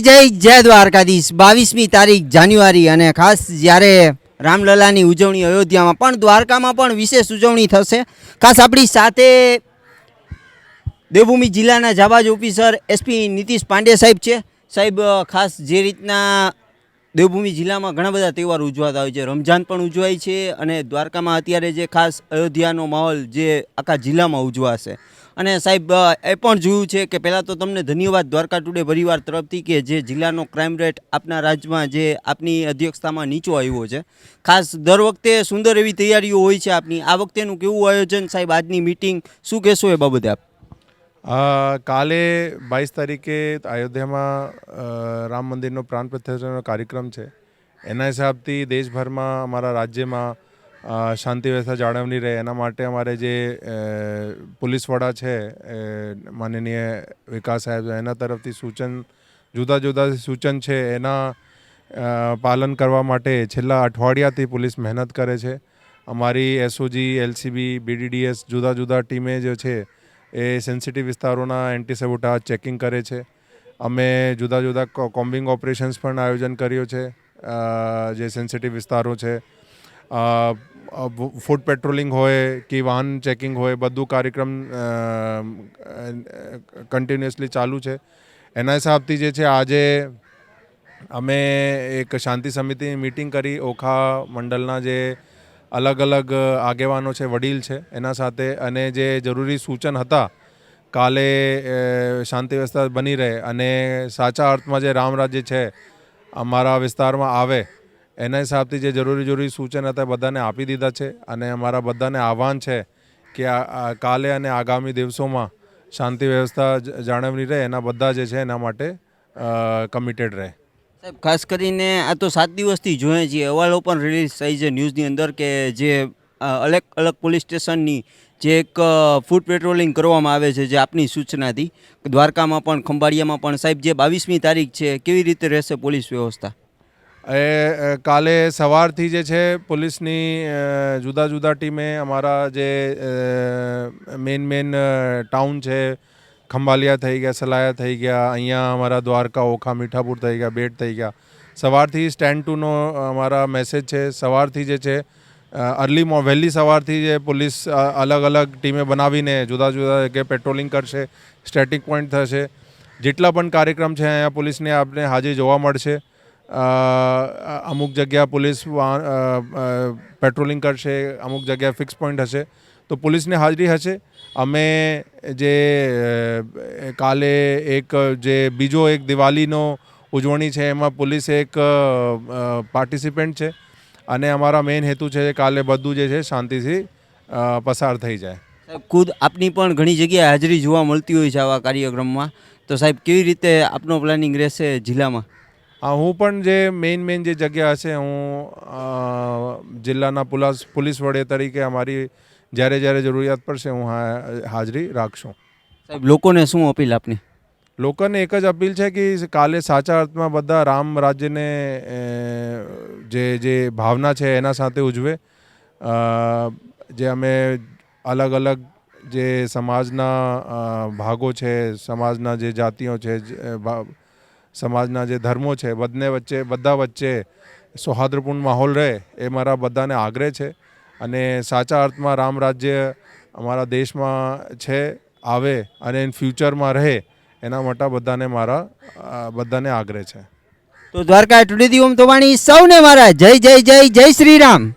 જય જય દ્વારકાધીશ. બાવીસમી તારીખ જાન્યુઆરી અને ખાસ જ્યારે રામલલાની ઉજવણી અયોધ્યામાં પણ, દ્વારકામાં પણ વિશેષ ઉજવણી થશે. ખાસ આપણી સાથે દેવભૂમિ જિલ્લાના જાબાજ ઓફિસર એસપી નીતિશ પાંડે સાહેબ છે. સાહેબ ખાસ જે રીતના દેવભૂમિ જિલ્લામાં ઘણા બધા તહેવાર ઉજવાતા હોય છે. રમઝાન પણ ઉજવાય છે અને દ્વારકામાં અત્યારે જે ખાસ અયોધ્યાનો માહોલ જે આખા જિલ્લામાં ઉજવાશે. અને સાહેબ એ પણ જોયું છે કે પહેલાં તો તમને ધન્યવાદ દ્વારકા ટુડે પરિવાર તરફથી કે જે જિલ્લાનો ક્રાઇમ રેટ આપના રાજ્યમાં જે આપની અધ્યક્ષતામાં નીચો આવ્યો છે. ખાસ દર વખતે સુંદર એવી તૈયારીઓ હોય છે આપની. આ વખતેનું કેવું આયોજન સાહેબ? આજની મિટિંગ શું કહેશો એ બાબતે આપ? કાલે બાવીસ તારીખે અયોધ્યામાં રામ મંદિરનો પ્રાણ પ્રતિષ્ઠાનો કાર્યક્રમ છે. એના હિસાબથી દેશભરમાં અમારા રાજ્યમાં શાંતિ વ્યવસ્થા જાળવણી રહે. એના માટે અમારે જે પોલીસ વડા છે માનનીય વિકાસ સાહેબ, એના તરફથી સૂચન, જુદા જુદા સૂચન છે, એના પાલન કરવા માટે છેલ્લા અઠવાડિયાથી પોલીસ મહેનત કરે છે. અમારી એસઓજી, એલસીબી, બીડીડીએસ જુદા જુદા ટીમે જે છે એ સેન્સિટિવ વિસ્તારોના એન્ટીસેબોટાજ ચેકિંગ કરે છે. અમે જુદા જુદા કોમ્બિંગ ઓપરેશન્સ પણ આયોજન કર્યું છે જે સેન્સિટિવ વિસ્તારો છે. ફૂડ પેટ્રોલિંગ હોય કે વાહન ચેકિંગ હોય, બધું કાર્યક્રમ કન્ટિન્યુઅસલી ચાલુ છે. એના હિસાબથી જે છે, આજે અમે એક શાંતિ સમિતિની મિટિંગ કરી, ઓખા મંડળના જે અલગ અલગ આગેવાનો છે, વડીલ છે, એના સાથે અને જે જરૂરી સૂચન હતા, કાલે શાંતિ વ્યવસ્થા બની રહે અને સાચા અર્થમાં જે રામ રાજ્ય છે, અમારા વિસ્તારમાં આવે, એના હિસાબથી જે જરૂરી જરૂરી સૂચન હતા બધાને આપી દીધા છે અને અમારા બધાને આહવાન છે કે કાલે અને આગામી દિવસોમાં શાંતિ વ્યવસ્થા જાળવણી રહે, એના બધા જે છે એના માટે કમિટેડ રહે. સાહેબ, ખાસ કરીને આ તો સાત દિવસથી જોઈએ છીએ. અહેવાલો પણ રિલીઝ થઈ છે ન્યૂઝની અંદર કે જે અલગ અલગ પોલીસ સ્ટેશનની જે એક ફૂડ પેટ્રોલિંગ કરવામાં આવે છે જે આપની સૂચનાથી. દ્વારકામાં પણ, ખંભાળિયામાં પણ. સાહેબ, જે બાવીસમી તારીખ છે, કેવી રીતે રહેશે પોલીસ વ્યવસ્થા? એ કાલે સવારથી જે છે પોલીસની જુદા જુદા ટીમે અમારા જે મેન મેન ટાઉન છે ખંભાલિયા થઈ ગયા, સલાયા થઈ ગયા, અહીંયા અમારા દ્વારકા, ઓખા, મીઠાપુર થઈ ગયા, બેટ થઈ ગયા. સવારથી સ્ટેન્ડ ટુનો અમારા મેસેજ છે. સવારથી જે છે અર્લી મો, વહેલી સવારથી જે પોલીસ અલગ અલગ ટીમે બનાવીને જુદા જુદા જગ્યાએ પેટ્રોલિંગ કરશે, સ્ટેટિક પોઈન્ટ થશે. જેટલા પણ કાર્યક્રમ છે અહીંયા પોલીસને આપણે હાજરી જોવા મળશે. અમુક જગ્યા પોલીસ પેટ્રોલિંગ કરશે, અમુક જગ્યા ફિક્સ પોઈન્ટ હશે. તો પોલીસની હાજરી હશે. અમે જે કાલે એક જે બીજો એક દિવાળીનો ઉજવણી છે એમાં પોલીસ એક પાર્ટિસિપન્ટ છે. અને અમારા મેઇન હેતુ છે કાલે બધું જે છે શાંતિથી પસાર થઈ જાય. ખુદ આપની પણ ઘણી જગ્યાએ હાજરી જોવા મળતી હોય છે આવા કાર્યક્રમમાં. તો સાહેબ કેવી રીતે આપનો પ્લાનિંગ રહેશે જિલ્લામાં? હા હું પણ જે મેઇન મેઇન જે જગ્યા હશે હું જિલ્લાના પોલીસ પોલીસ વડે તરીકે અમારી જ્યારે જ્યારે જરૂરિયાત પડશે હું હાજરી રાખશું. સાહેબ લોકોને શું અપીલ આપની? લોકોને એક જ અપીલ છે કે કાલે સાચા અર્થમાં બધા રામ રાજ્યને જે જે ભાવના છે એના સાથે ઉજવે. જે અમે અલગ અલગ જે સમાજના ભાગો છે સમાજના જે જાતિઓ છે સમાજના જે ધર્મો છે બંને વચ્ચે બધા વચ્ચે સૌહાર્દપૂર્ણ માહોલ રહે એ મારા બધાને આગ્રહ છે. અને સાચા અર્થમાં રામ રાજ્ય અમારા દેશમાં છે, આવે અને ઇન ફ્યુચરમાં રહે, એના માટે બધાને મારા બધાને આગ્રહ છે. તો દ્વારકા ટુડેથી ઓમ તોવાણી સૌને મારા જય જય જય જય શ્રી રામ.